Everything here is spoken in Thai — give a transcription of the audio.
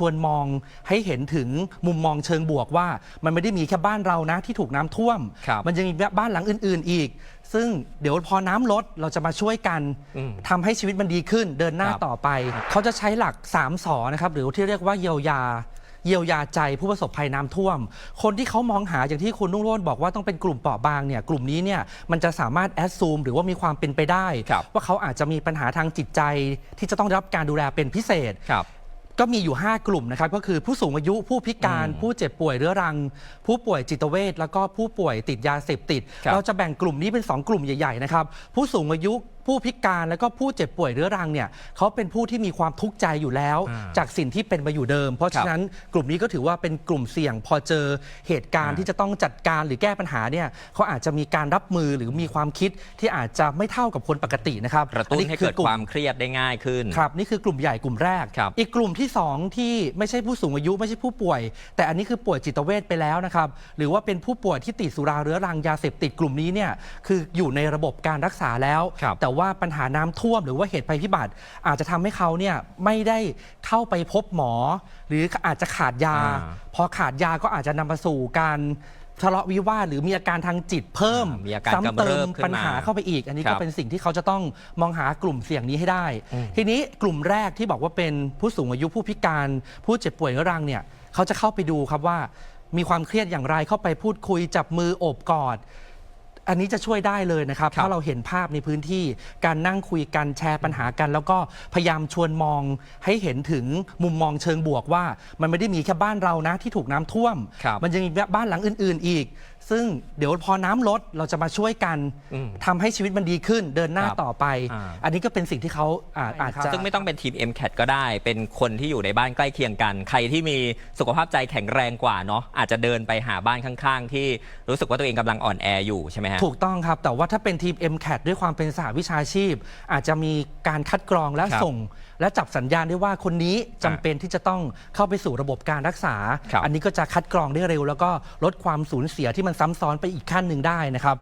ชวนมองให้เห็นถึงมุมมองเชิงบวกว่า มันไม่ได้มีแค่บ้านเรานะที่ถูกน้ำท่วม ครับมันยังมีบ้านหลังอื่น ๆอีก ซึ่งเดี๋ยวพอน้ำลดเราจะมาช่วยกันอืมทำให้ชีวิตมันดีขึ้นเดินหน้าครับ ต่อไป เขาจะใช้หลัก3สอนะครับหรือที่เรียกว่าเยียวยา เยียวยาใจผู้ประสบภัยน้ำท่วม คนที่เขามองหาอย่างที่คุณนุ่งโรจน์บอกว่าต้องเป็นกลุ่มเปราะบางเนี่ยกลุ่มนี้เนี่ยมันจะสามารถแอดซูมหรือว่ามีความเป็นไปได้ ครับ ว่าเขาอาจจะมีปัญหาทางจิตใจที่จะต้องได้รับการดูแลเป็นพิเศษ ครับ ก็มีอยู่ 5 กลุ่มนะครับ ก็คือผู้สูงอายุผู้พิการอืมผู้เจ็บป่วยเรื้อรัง ผู้ป่วยจิตเวชแล้วก็ผู้ป่วยติดยาเสพติด ครับ เราจะแบ่งกลุ่มนี้เป็น 2 กลุ่มใหญ่ ๆ นะครับ ผู้สูงอายุ ผู้พิการแล้วก็ผู้เจ็บป่วยเรื้อรังเนี่ยเขาเป็นผู้ที่มีความทุกข์ใจอยู่แล้ว อ่าจากสิ่งที่เป็นมาอยู่เดิม เพราะฉะนั้นกลุ่มนี้ก็ถือว่าเป็นกลุ่มเสี่ยงพอเจอเหตุการณ์อ่า ที่จะต้องจัดการหรือแก้ปัญหาเนี่ยเขาอาจจะมีการรับมือหรือมีความคิดที่อาจจะไม่เท่ากับคนปกตินะครับกระตุ้นให้คืเกิดกลุ่ความเครียดได้ง่ายขึ้น ครับนี่คือกลุ่มใหญ่กลุ่มแรก ครับอีกกลุ่มที่ 2 ที่ไม่ใช่ผู้สูงอายุไม่ใช่ผู้ป่วย แต่อันนี้คือป่วยจิตเวชไปแล้วนะครับ หรือว่าเป็นผู้ป่วยที่ติดสุราเรื้อรังยาเสพติดกลุ่มนี้เนี่ยคืออยู่ในระบบการรักษาแล้ว ครับ แต่ว่าปัญหาน้ำท่วมหรือว่าเหตุภัยพิบัติ อาจจะทำให้เขาเนี่ยไม่ได้เข้าไปพบหมอ หรืออาจจะขาดยาอ่าพอขาดยาก็อาจจะนำมาสู่การทะเลาะวิวาทหรือมีอาการทางจิตเพิ่มอ่ามีอาการซ้ำกำเติเริมบขึ้นมาปัญหาเข้าไปอีก อันนี้ครัก็บเป็นสิ่งที่เขาจะต้องมองหากลุ่มเสี่ยงนี้ให้ได้อืมทีนี้กลุ่มแรกที่บอกว่าเป็นผู้สูงอายุผู้พิการ ผู้เจ็บป่วยเรื้อรังเนี่ยเขาจะเข้าไปดูครับว่า มีความเครียดอย่างไรเข้าไปพูดคุยจับมือโอบกอด อันนี้จะช่วยได้เลยนะครับครับถ้าเราเห็นภาพในพื้นที่การนั่งคุยกันแชร์ปัญหากัน แล้วก็พยายามชวนมองให้เห็นถึงมุมมองเชิงบวกว่า มันไม่ได้มีแค่บ้านเรานะที่ถูกน้ำท่วมครับมันยังมีบ้านหลังอื่น ๆ อีกซึ่งเดี๋ยวพอน้ำลดเราจะมาช่วยกันอืมทำให้ชีวิตมันดีขึ้นเดินหน้าครับต่อไป อ่า อันนี้ก็เป็นสิ่งที่เขาอาจอาจจะ ซึ่งไม่ต้องเป็นทีม MCAT ก็ได้ เป็นคนที่อยู่ในบ้านใกล้เคียงกัน ใครที่มีสุขภาพใจแข็งแรงกว่าเนาะอาจจะเดินไปหาบ้านข้างๆ ที่รู้สึกว่าตัวเองกำลังอ่อนแออยู่ใช่ไหมฮะ ถูกต้องครับ แต่ว่าถ้าเป็นทีม MCAT ด้วยความเป็นสหวิชาชีพ อาจจะมีการคัดกรองและครับส่ง และจับสัญญาณได้ว่าคนนี้จำเป็นที่จะต้องเข้าไปสู่ระบบการรักษา ครับ อันนี้ก็จะคัดกรองได้เร็ว แล้วก็ลดความสูญเสียที่มันซ้ำซ้อนไปอีกขั้นหนึ่งได้นะครับ